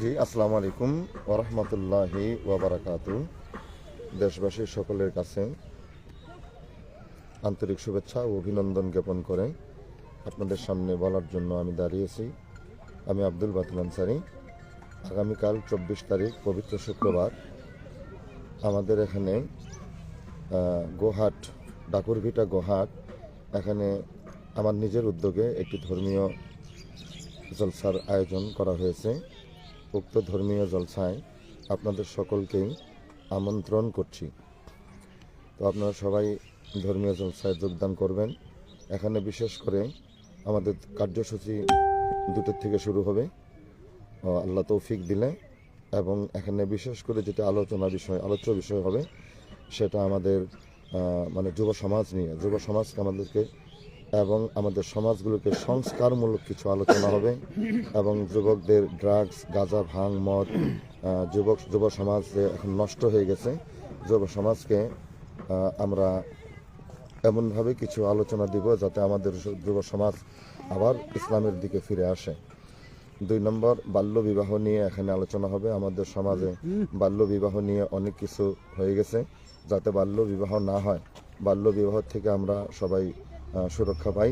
জি, আসসালামু আলাইকুম ওরহমতুল্লাহি ওবরাকাতু। দেশবাসী সকলের কাছে আন্তরিক শুভেচ্ছা ও অভিনন্দন জ্ঞাপন করে। আপনাদের সামনে বলার জন্য আমি দাঁড়িয়েছি। আমি আব্দুল বাতিল আনসারি। আগামীকাল চব্বিশ তারিখ পবিত্র শুক্রবার আমাদের এখানে গোহাট, ডাকুরভিটা গোহাট, এখানে আমার নিজের উদ্যোগে একটি ধর্মীয় জলসার আয়োজন করা হয়েছে। উক্ত ধর্মীয় জলসায় আপনাদের সকলকেই আমন্ত্রণ করছি। তো আপনারা সবাই ধর্মীয় জলসায় যোগদান করবেন। এখানে বিশেষ করে আমাদের কার্যসূচি দুটোর থেকে শুরু হবে। আল্লাহ তৌফিক দিলে এবং এখানে বিশেষ করে যেটা আলোচনা বিষয়, আলোচ্য বিষয় হবে, সেটা আমাদের মানে যুব সমাজ নিয়ে। যুব সমাজকে আমাদেরকে এবং আমাদের সমাজগুলোকে সংস্কারমূলক কিছু আলোচনা হবে এবং যুবকদের ড্রাগস গাঁজা ভাং মদ যুবক, যুব সমাজ এখন নষ্ট হয়ে গেছে, যুব সমাজকে আমরা এমনভাবে কিছু আলোচনা দিব যাতে আমাদের যুব সমাজ আবার ইসলামের দিকে ফিরে আসে। দুই নম্বর, বাল্য বিবাহ নিয়ে এখানে আলোচনা হবে। আমাদের সমাজে বাল্য বিবাহ নিয়ে অনেক কিছু হয়ে গেছে, যাতে বাল্য বিবাহ না হয়। বাল্য বিবাহ থেকে আমরা সবাই সুরক্ষা পাই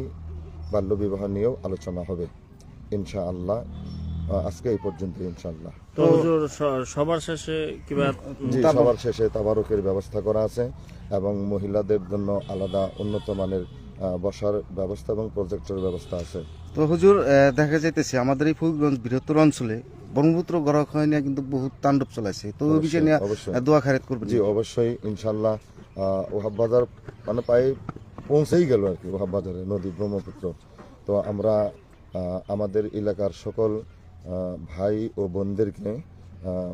বাল্য বিবাহ নিয়েও আলোচনা হবে। ইনশা আল্লাহ আজকে এই পর্যন্ত ইনশাআল্লাহ। তো হুজুর সবার শেষে কিবা সবার শেষে তাবারকের ব্যবস্থা করা আছে এবং মহিলাদের জন্য আলাদা উন্নত মানের বসার ব্যবস্থা এবং প্রজেক্টের ব্যবস্থা আছে। তো হুজুর দেখা যাইতেছে আমাদের এই ফুলগঞ্জ বৃহত্তর অঞ্চলে ব্রহ্মপুত্র গড়াক্ষয় নিয়ে কিন্তু বহুত তাণ্ডব চলাইছে। তো ওই বিষয় নিয়ে দোয়া খারেত করবেন। জি অবশ্যই ইনশাল্লাহ ওহাব বাজার মানে প্রায় পৌঁছেই গেল আর কি বাজারে নদী ব্রহ্মপুত্র। তো আমরা আমাদের এলাকার সকল ভাই ও বোনদেরকে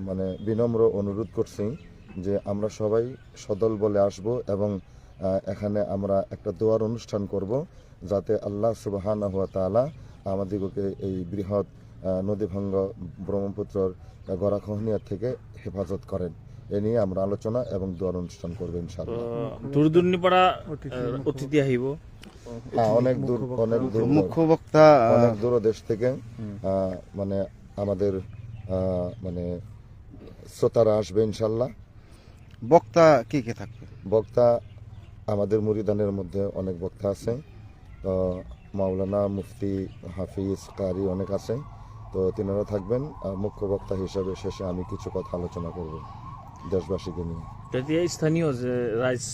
মানে বিনম্র অনুরোধ করছি যে আমরা সবাই সদল বলে আসব এবং এখানে আমরা একটা দোয়ার অনুষ্ঠান করব যাতে আল্লাহ সুবাহান হুয়া তালা আমাদিগকে এই বৃহৎ নদীভঙ্গ ব্রহ্মপুত্রর গড়াখহনিয়া থেকে হেফাজত করেন। এ নিয়ে আমরা আলোচনা এবং দোয়ার অনুষ্ঠান করব ইনশাআল্লাহ। দূরদূর্ণিপাড়া অতিথি আহিব। হ্যাঁ অনেক দূর অনেক দূর মুখ্য বক্তা অনেক দূর দেশ থেকে মানে আমাদের মানে শ্রোতারা আসবে ইনশাল্লাহ বক্তা কে কে থাকবে? বক্তা আমাদের মুরিদানের মধ্যে অনেক বক্তা আছে। তো মাওলানা মুফতি হাফিজ কারি অনেক আছে। তো তিনারা থাকবেন আর মুখ্য বক্তা হিসেবে শেষে আমি কিছু কথা আলোচনা করব। দেশবাসীকে নিয়ে। যদি এই স্থানীয় যে রাইস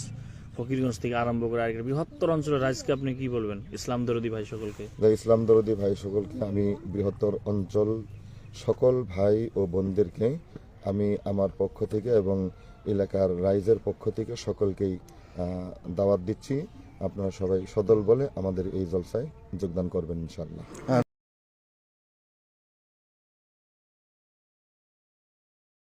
ফকিরগঞ্জ থেকে আরম্ভ করে আর বৃহত্তর অঞ্চলের রাইসকে আপনি কি বলবেন? ইসলাম দরদি ভাই সকলকে। ইসলাম দরদি ভাই সকলকে আমি বৃহত্তর অঞ্চল সকল ভাই ও বোনদেরকে আমি আমার পক্ষ থেকে এবং এলাকার রাইজের পক্ষ থেকে সকলকেই দাওয়াত দিচ্ছি। আপনারা সবাই সদল বলে আমাদের এই জলসায় যোগদান করবেন ইনশাল্লাহ